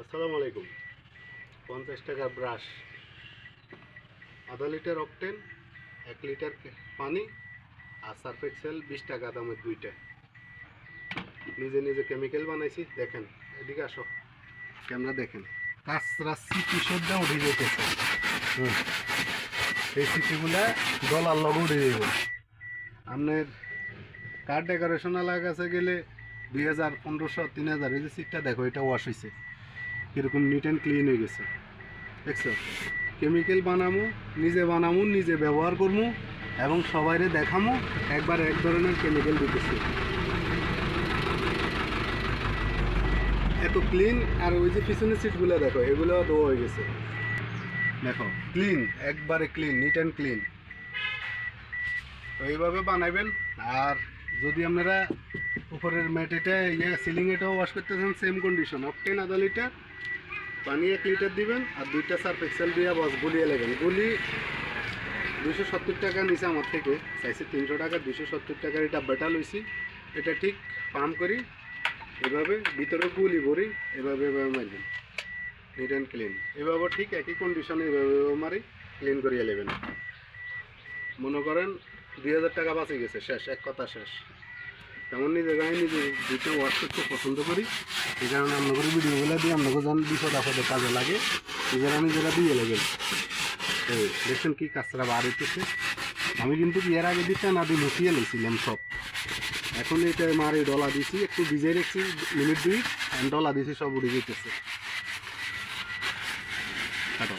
আসসালামু আলাইকুম। পঞ্চাশ টাকা ব্রাশ, আধা লিটার অকটেন, এক লিটার পানি আর সার্ফ এক্সেল বিশ টাকা দামের দুইটা। নিজে নিজে কেমিক্যাল বানাইছি, দেখেন, এদিকে আসো, ক্যামেরা দেখেন। কাঁচরা সিটি সদ্যা উঠে যেতেছে। এই সিটিগুলা ডলার লগ উঠে যাবে আপনার কার ডেকোরেশন এলাকা গেলে দুই হাজার পনেরোশো, তিন হাজার, এই যে সিটটা দেখো, এটা ওয়াশ হয়েছে কীরকম নিট অ্যান্ড ক্লিন হয়ে গেছে। দেখছ? কেমিক্যাল বানামু, নিজে বানামু, নিজে ব্যবহার করমু, এবং সবাইরে দেখামু, একবার এক ধরনের কেমিক্যাল দিতেছি। এত ক্লিন আর ওই যে পিছনের সিটগুলো দেখো, এগুলো ধোয়া হয়ে গেছে। দেখো ক্লিন একবারে ক্লিন নিট অ্যান্ড ক্লিন তো এইভাবে বানাবেন আর যদি আপনারা উপরের ম্যাট এটা ইয়ে সিলিং এটাও ওয়াশ করতে চান সেম কন্ডিশন অকটেন আধা লিটার পানি এক লিটার দিবেন, আর দুইটা সার্ফ এক্সেল দিয়ে বস গুলিয়ে নেবেন। গুলি দুশো সত্তর টাকা নিচে আমার থেকে চাইছে তিনশো টাকা দুশো সত্তর টাকার এটা বেটা লইছি। এটা ঠিক পাম্প করি, এভাবে ভিতরে গুলি ভরি, এভাবে এভাবে মারবেন নিট অ্যান্ড ক্লিন এভাবে ঠিক একই কন্ডিশনে এভাবে মারি ক্লিন করিয়ে নেবেন। মনে করেন দুই হাজার টাকা বাঁচে গেছে, শেষ, এক কথা শেষ। তেমন নিজে গায়ে দুটো ওয়াশ করতে পছন্দ করি। এই কারণে আপনাদের ভিডিওগুলো দিয়ে আপনাকে যখন বিপদ আপদে কাজে লাগে নিজেরা নিজেরা দিয়ে লাগেন এই দেখছেন কি কাজটা বার হইতেছে। আমি কিন্তু বিয়ের আগে দিতে না দিয়ে লুকিয়ে নিয়েছিলাম সব। এখন এটা মারে ডলা দিছি, একটু ভিজে রেখেছি, মিনিট দুই ডলা দিছি, সব উড়ে যেতেছে। কাটো।